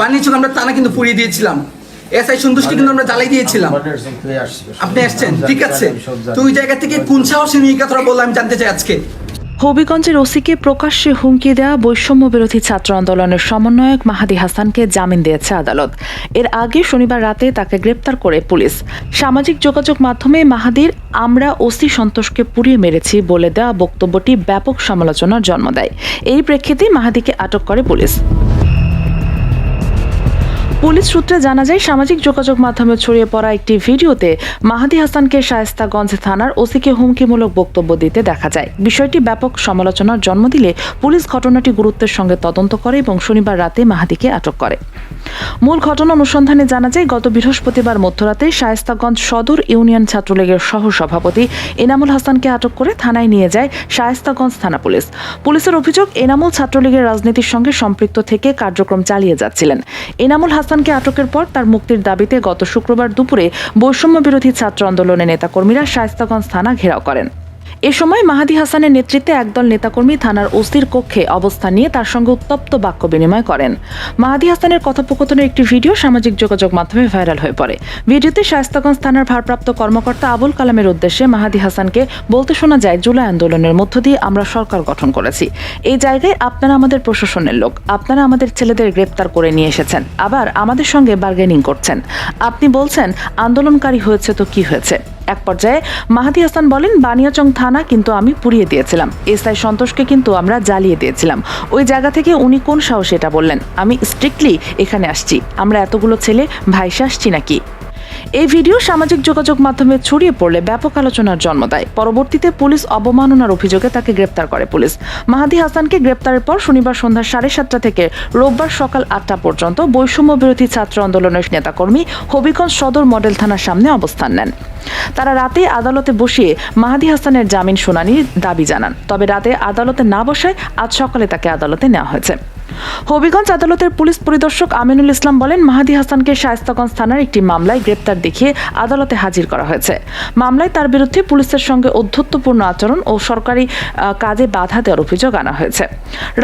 বানিয়েছিল আমরা টানা কিন্তু পুড়িয়ে দিয়েছিলাম। এসআই সন্তুষ্টি কিন্তু আমরা জ্বালাই দিয়েছিলাম। আপনি আসছেন? ঠিক আছে। তো ওই জায়গা থেকে কোন সাহসে নিয়ে কথাটা বললাম আমি জানতে চাই আজকে? হবিগঞ্জের ওসিকে প্রকাশ্যে হুমকি দেওয়া বৈষম্য বিরোধী ছাত্র আন্দোলনের সমন্বয়ক মাহাদি হাসানকে জামিন দিয়েছে আদালত। এর আগে শনিবার রাতে তাকে গ্রেপ্তার করে পুলিশ। সামাজিক যোগাযোগ মাধ্যমে মাহাদির আমরা ওসি সন্তোষকে পুড়িয়ে মেরেছি বলে দেওয়া বক্তব্যটি ব্যাপক সমালোচনার জন্ম দেয়। এই প্রেক্ষিতে মাহাদিকে আটক করে পুলিশ। পুলিশ সূত্রে জানা যায়, সামাজিক যোগাযোগ মাধ্যমে ছড়িয়ে পড়া একটি ভিডিওতে মাহাদি হাসানকে শায়েস্তাগঞ্জ থানার ওসিকে হুমকিমূলক বক্তব্য দিতে দেখা যায়। বিষয়টি ব্যাপক সমালোচনার জন্ম দিলে পুলিশ ঘটনাটি গুরুত্বের সঙ্গে তদন্ত করে এবং শনিবার রাতে মাহাদিকে আটক করে। মূল ঘটনা অনুসন্ধানে জানা যায়, গত বৃহস্পতিবার মধ্যরাতে শায়েস্তাগঞ্জ সদর ইউনিয়ন ছাত্রলীগের সহ সভাপতি এনামুল হাসানকে আটক করে থানায় নিয়ে যায় শায়েস্তাগঞ্জ থানা পুলিশ। পুলিশের অভিযোগ, এনামুল ছাত্রলীগের রাজনীতির সঙ্গে সম্পৃক্ত থেকে কার্যক্রম চালিয়ে যাচ্ছিলেন। এনামুল হাসানকে আটকের পর তার মুক্তির দাবিতে গত শুক্রবার দুপুরে বৈষম্য বিরোধী ছাত্র আন্দোলনের নেতাকর্মীরা শায়েস্তাগঞ্জ থানা ঘেরাও করেন। এ সময় মাহাদি হাসানের নেতৃত্বে একদল নেতাকর্মী থানার ওসির কক্ষে অবস্থান নিয়ে তার সঙ্গে উত্তপ্ত বাক্য বিনিময় করেন। মাহাদি হাসানের কথোপকথনের একটি ভিডিও সামাজিক যোগাযোগ মাধ্যমে ভাইরাল হয়ে পড়ে। ভিডিওতে শায়স্তাগঞ্জ থানার ভারপ্রাপ্ত কর্মকর্তা আবুল কালামের উদ্দেশ্যে মাহাদি হাসানকে বলতে শোনা যায়, জুলাই আন্দোলনের মধ্য দিয়ে আমরা সরকার গঠন করেছি। এই জায়গায় আপনারা আমাদের প্রশাসনের লোক। আপনারা আমাদের ছেলেদের গ্রেপ্তার করে নিয়ে এসেছেন। আবার আমাদের সঙ্গে বার্গেনিং করছেন। আপনি বলছেন, আন্দোলনকারী হয়েছে তো কি হয়েছে এক পর্যায়ে মাহাদি হাসান বলেন, বানিয়াচং থানা কিন্তু আমি পুড়িয়ে দিয়েছিলাম। এসআই সন্তোষকে কিন্তু আমরা জ্বালিয়ে দিয়েছিলাম। ওই জায়গা থেকে উনি কোন সাহসে এটা বললেন? আমি স্ট্রিক্টলি এখানে আসছি। আমরা এতগুলো ছেলে ভাইসে আসছি নাকি? এই ভিডিও সামাজিক যোগাযোগ মাধ্যমে ছড়িয়ে পড়লে ব্যাপক আলোচনার জন্ম দেয়। পরবর্তীতে পুলিশ অবমাননার অভিযোগে তাকে গ্রেপ্তার করে পুলিশ। মাহাদি হাসানকে গ্রেপ্তারের পর শনিবার সন্ধ্যা সাড়ে সাতটা থেকে রোববার সকাল আটটা পর্যন্ত বৈষম্য বিরোধী ছাত্র আন্দোলনের নেতাকর্মী হবিগঞ্জ সদর মডেল থানার সামনে অবস্থান নেন। তারা রাতে আদালতে বসিয়ে মাহাদি হাসানের জামিন শুনানির দাবি জানান। তবে রাতে আদালতে না বসায় আজ সকালে তাকে আদালতে নেওয়া হয়েছে। হবিগঞ্জ আদালতের পুলিশ পরিদর্শক আমিনুল ইসলাম বলেন, মাহাদি হাসানকে শায়স্তাগঞ্জ থানার একটি মামলায় গ্রেপ্তার দেখিয়ে আদালতে হাজির করা হয়েছে। মামলায় তার বিরুদ্ধে পুলিশের সঙ্গে অধ্যত্বপূর্ণ আচরণ ও সরকারি কাজে বাধা দেওয়ার অভিযোগ আনা হয়েছে।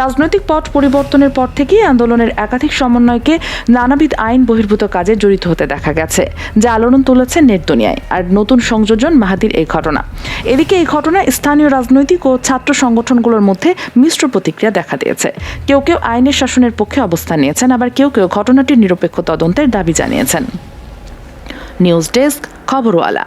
রাজনৈতিক পট পরিবর্তনের পর থেকেই আন্দোলনের একাধিক সমন্বয়কে নানাবিধ আইন বহির্ভূত কাজে জড়িত হতে দেখা গেছে, যা আলোড়ন তুলেছে নেট দুনিয়ায়। আর নতুন সংযোজন মাহাদির এই ঘটনা। এদিকে এই ঘটনায় স্থানীয় রাজনৈতিক ও ছাত্র সংগঠনগুলোর মধ্যে মিশ্র প্রতিক্রিয়া দেখা দিয়েছে। কেউ কেউ আইনের শাসনের পক্ষে অবস্থান নিয়েছেন, আবার কেউ কেউ ঘটনাটির নিরপেক্ষ তদন্তের দাবি জানিয়েছেন। News desk, Khabarwala.